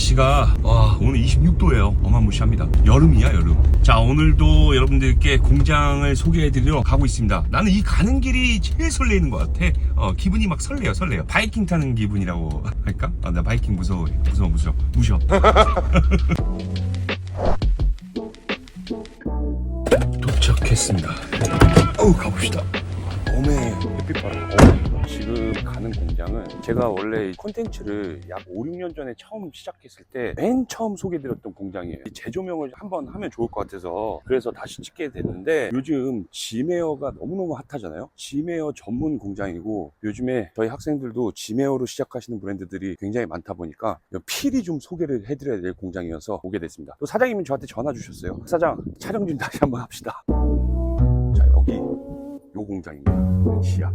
날씨가 와 오늘 26도예요. 어마무시합니다. 여름이야 여름. 자 오늘도 여러분들께 공장을 소개해드리러 가고 있습니다. 나는 이 가는 길이 제일 설레이는 것 같아. 어, 기분이 막 설레요 설레요. 바이킹 타는 기분이라고 할까? 아, 나 바이킹 무서워 무서워 무서워. 무셔. 도착했습니다. 어우 가봅시다. 봄에 햇빛바람 어, 지금 가는 공장은 제가 원래 이 콘텐츠를 약 5, 6년 전에 처음 시작했을 때 맨 처음 소개드렸던 공장이에요. 이 재조명을 한번 하면 좋을 것 같아서 그래서 다시 찍게 됐는데 요즘 지메어가 너무너무 핫하잖아요? 지메어 전문 공장이고 요즘에 저희 학생들도 지메어로 시작하시는 브랜드들이 굉장히 많다 보니까 필히 좀 소개를 해드려야 될 공장이어서 오게 됐습니다. 또 사장님이 저한테 전화 주셨어요. 사장 촬영 좀 다시 한번 합시다. 자 여기 요 공장입니다. 지하.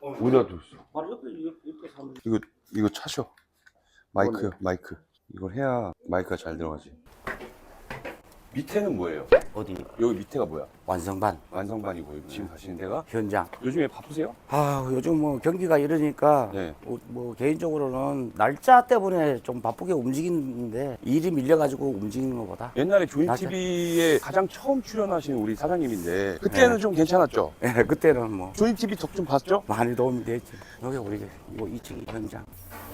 어디다 뒀어? 바로 옆에 옆- 옆에 사는 이거 이거 차셔. 마이크 마이크. 이걸 해야 마이크가 잘 들어가지. 밑에는 뭐예요? 어디 여기 밑에가 뭐야? 완성반 완성반이고 지금 가시는 데가 현장. 요즘에 바쁘세요? 아 요즘 뭐 경기가 이러니까 네. 뭐, 뭐 개인적으로는 날짜 때문에 좀 바쁘게 움직이는데 일이 밀려가지고 움직이는 것보다 옛날에 조인 맞아. TV에 가장 처음 출연하신 우리 사장님인데 그때는 네. 좀 괜찮았죠? 예, 그때는 뭐 조인 TV 덕 좀 봤죠? 많이 도움이 됐지. 여기 우리 이거 2층이 현장.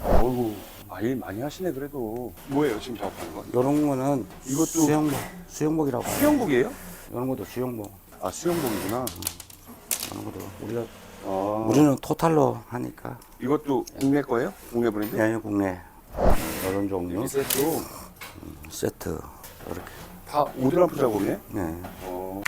어이구 아, 일 많이 하시네 그래도 뭐예요 지금 작업하는 건? 요런 거는 이것도 수영복, 수영복이라고. 수영복이에요? 요런 것도 수영복. 아 수영복이구나 요런 것도 우리가 아 우리는 토탈로 하니까 이것도 국내 거예요? 국내 브랜드? 예, 국내 요런 종류 이 세트 세트 이렇게. 다 오드람프 작업이네? 네. 어.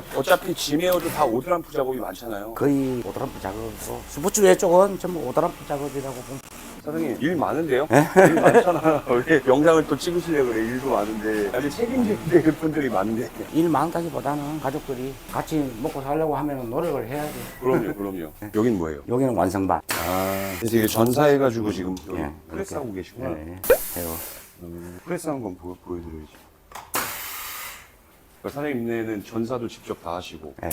그러니까 어차피 지메어도 다 오드람프 작업이 많잖아요 거의 오드람프 작업이고 스포츠 외 쪽은 전부 오드람프 작업이라고 보면 사장님 일 많은데요? 일 많잖아 원래 영상을 또 찍으시려고 그래 일도 많은데 아직 책임질 그 분들이 많은데 일 많다기보다는 가족들이 같이 먹고 살려고 하면 노력을 해야지. 그럼요 그럼요 여긴 뭐예요? 여기는 완성반. 아 그래서 이게 전사해가지고 지금 여기 예, 프레스하고 계시구나 네. 해요. 음, 프레스한 건 보, 보여드려야지. 그러니까 사장님네는 전사도 직접 다 하시고 예.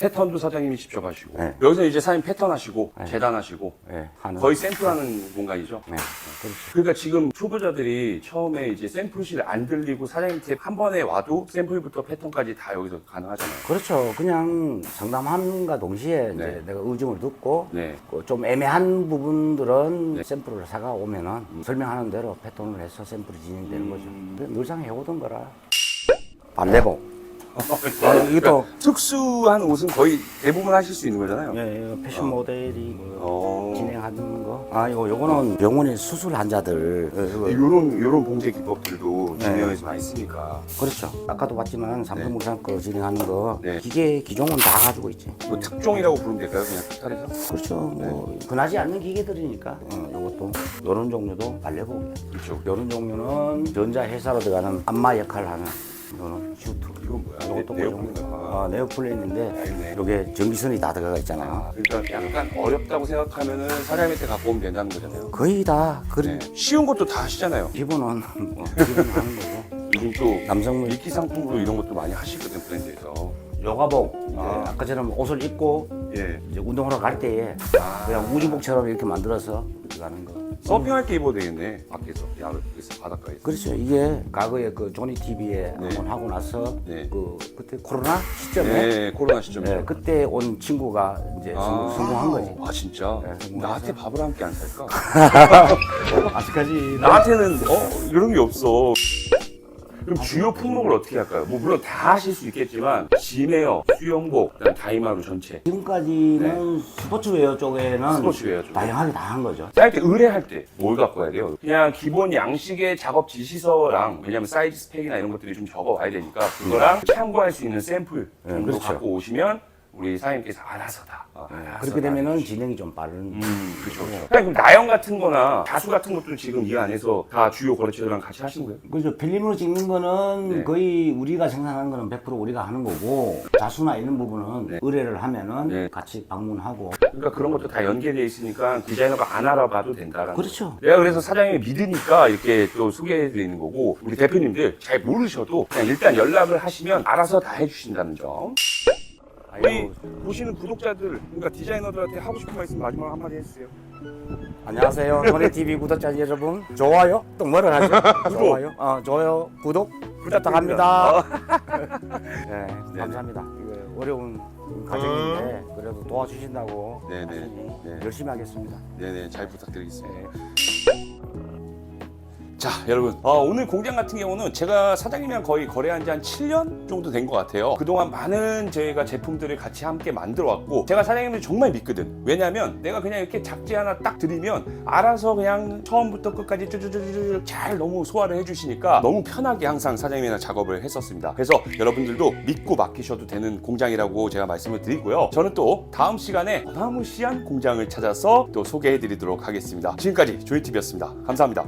패턴도 사장님이 직접 하시고 네. 여기서 이제 사장님 패턴 하시고 네. 재단 하시고 예. 하는. 거의 샘플하는 공간이죠. 네. 그렇죠. 그러니까 지금 초보자들이 처음에 이제 샘플실 안 들리고 사장님한테 한 번에 와도 샘플부터 패턴까지 다 여기서 가능하잖아요. 그렇죠. 그냥 상담함과 동시에 네. 이제 내가 의중을 듣고 네. 그좀 애매한 부분들은 샘플을 사가 오면은 설명하는 대로 패턴을 해서 샘플이 진행되는 거죠. 근데 늘상 해오던 거라. 반대복. 아, 이것도 특수한 옷은 거의 대부분 하실 수 있는 거잖아요. 예, 예, 패션 모델이 뭐 어. 진행하는 거. 아, 이거 요거는 병원에 수술 환자들. 예, 이거 요런 요런 봉제 기법들도 네. 진행에서 많이 쓰니까 그렇죠. 아까도 봤지만 삼성물산 거 진행하는 거 네. 기계 기종은 다 가지고 있지. 뭐 특종이라고 부르면 될까요? 그냥 특탈에서? 그렇죠. 뭐 흔하지 않는 기계들이니까. 어, 요것도 요런 종류도 발레복이야. 그렇죠. 요런 종류는 전자 회사로 들어가는 안마 역할을 하는 요런 슈트. 이건 뭐야? 요것도 네. 네오플랜인가? 아, 네오플랜인데 네. 요게 전기선이 다 들어가 있잖아요. 그러니까 약간 어렵다고 생각하면은 사장님한테 갖고 오면 된다는 거잖아요. 거의 다 그런 네. 쉬운 것도 다 하시잖아요. 기본은 뭐 기본 하는 거고. 요즘 또 남성물 미끼 상품으로 이런 것도 많이 하시거든 브랜드에서. 요가복 아. 아. 까처럼 옷을 입고 예. 이제 운동하러 갈 때에 그냥 우주복처럼 이렇게 만들어서 이렇게 가는 거. 서핑할 때 입어도 되겠네. 밖에서 야외에서 바닷가에서. 그렇죠. 이게 과거에 그 조니 TV에 네. 한번 하고 나서 네. 그 그때 코로나 시점에 네, 코로나 시점에. 네, 그때 온 친구가 이제 성공- 성공한 거지. 아 진짜? 네. 나한테 밥을 함께 안 살까? 아직까지 나한테는 어 이런 게 없어. 그럼 주요 품목을 어떻게 할까요? 뭐 물론 다 하실 수 있겠지만 지메어, 수영복, 그다음 다이마루 전체. 지금까지는 스포츠웨어 쪽에는 네. 스포츠웨어 쪽에. 다양하게 다 한 거죠. 할때 의뢰할 때 뭘 갖고 와야 돼요? 그냥 기본 양식의 작업 지시서랑 왜냐면 사이즈 스펙이나 이런 것들이 좀 적어 와야 되니까 그거랑 참고할 수 있는 샘플 정도 그렇죠. 갖고 오시면 우리 사장님께서 알아서 다. 어, 알아서 그렇게 다 되면은 진행이 좀 빠른. 음, 그렇죠. 그럼 나영 같은 거나 자수 같은 것도 지금 이 안에서 다 주요 거래처들랑 같이 하시는 거예요? 그죠. 필름으로 찍는 거는 네. 거의 우리가 생산하는 거는 100% 우리가 하는 거고 자수나 이런 부분은 네. 의뢰를 하면은 네. 같이 방문하고 그러니까 그런 것도 다 연계되어 있으니까 디자이너가 안 알아봐도 된다라는 그렇죠. 거죠. 내가 그래서 사장님이 믿으니까 이렇게 또 소개해드리는 거고 우리 대표님들 잘 모르셔도 그냥 일단 연락을 하시면 알아서 다 해주신다는 점. 우리 보시는 구독자들, 그러니까 디자이너들한테 하고 싶은 말씀 마지막 한마디 해주세요. 안녕하세요. 노래 TV 구독자 여러분. 좋아요. 또 뭐를 하죠? 좋아요. 어, 좋아요. 구독 부탁합니다. 네, 감사합니다. 이거 어려운 과정인데 그래도 도와주신다고 네네. 하시니 네. 열심히 하겠습니다. 네네, 잘 부탁드리겠습니다. 자, 여러분. 어, 오늘 공장 같은 경우는 제가 사장님이랑 거의 거래한 지 한 7년 정도 된 것 같아요. 그동안 많은 저희가 제품들을 같이 함께 만들어 왔고, 제가 사장님을 정말 믿거든. 왜냐면 내가 그냥 이렇게 작지 하나 딱 드리면 알아서 그냥 처음부터 끝까지 쭈쭈쭈쭈 잘 너무 소화를 해주시니까 너무 편하게 항상 사장님이랑 작업을 했었습니다. 그래서 여러분들도 믿고 맡기셔도 되는 공장이라고 제가 말씀을 드리고요. 저는 또 다음 시간에 어마무시한 공장을 찾아서 또 소개해 드리도록 하겠습니다. 지금까지 조이TV였습니다. 감사합니다.